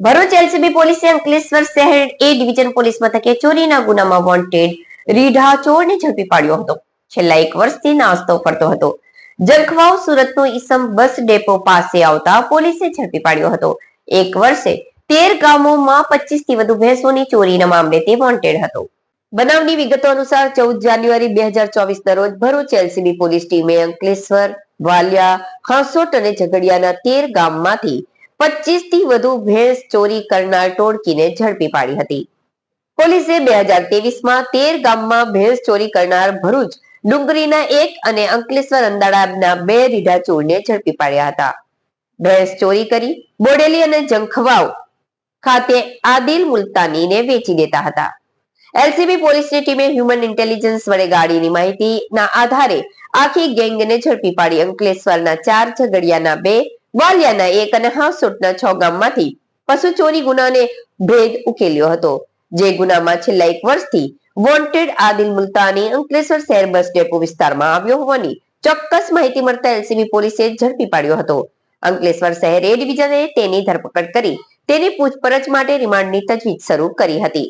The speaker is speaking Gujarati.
ભરૂચ એલસીબી પોલીસે અંકલેશ્વર શહેર એ ડિવિઝન પોલીસ મથકે ચોરીના ગુનામાં વોન્ટેડ રીઢા ચોરને ઝડપી પાડ્યો હતો. છેલ્લા એક વર્ષથી નાસ્તો કરતો હતો. જલખવાવ સુરતનો ઈસમ બસ ડેપો પાસે આવતા પોલીસે ઝડપી પાડ્યો હતો. એક વર્ષે તેર ગામોમાં પચીસથી વધુ ભેંસોની ચોરીના મામલે તે વોન્ટેડ હતો. બનાવની વિગતો અનુસાર ચૌદ જાન્યુઆરી બે હજાર ચોવીસ ના રોજ ભરૂચ એલસીબી પોલીસ ટીમે અંકલેશ્વર, વાલિયા હાંસોટ અને ઝઘડિયાના તેર ગામમાંથી પચીસથી વધુ ભેંસ ચોરી કરનાર ટોળકીને ઝડપી પાડી હતી. પોલીસે બે હજાર ત્રેવીસમાં તેર ગામમાં ભેંસ ચોરી કરનાર ભરૂચ, ડુંગરીના એક અને અંકલેશ્વર અંદાડાના બે રીઢા ચોરને ઝડપી પાડ્યા હતા. ભેંસ ચોરી કરી બોડેલી અને જંખવાવ ખાતે આદિલ મુલતાનીને વેચી દેતા હતા. એલસીબી પોલીસની ટીમે હ્યુમન ઇન્ટેલિજન્સ વડે ગાડીની માહિતીના આધારે આખી ગેંગને ઝડપી પાડી અંકલેશ્વરના ચાર ઝઘડિયાના બે વાલિયાના એક અને હાસોટના છ ગામમાંથી પશુ ચોરી ગુનાને ભેદ ઉકેલ્યો હતો. જે ગુનામાં છેલ્લા એક વર્ષથી વોન્ટેડ આદિલ મુલતાની અંકલેશ્વર શહેર બસ ડેપો વિસ્તારમાં આવ્યો હોવાની ચોક્કસ માહિતી મળતા એલસીબી પોલીસે ઝડપી પાડ્યો હતો. અંકલેશ્વર શહેર એ ડિવિઝને તેની ધરપકડ કરી તેની પૂછપરછ માટે રિમાન્ડની તજવીજ શરૂ કરી હતી.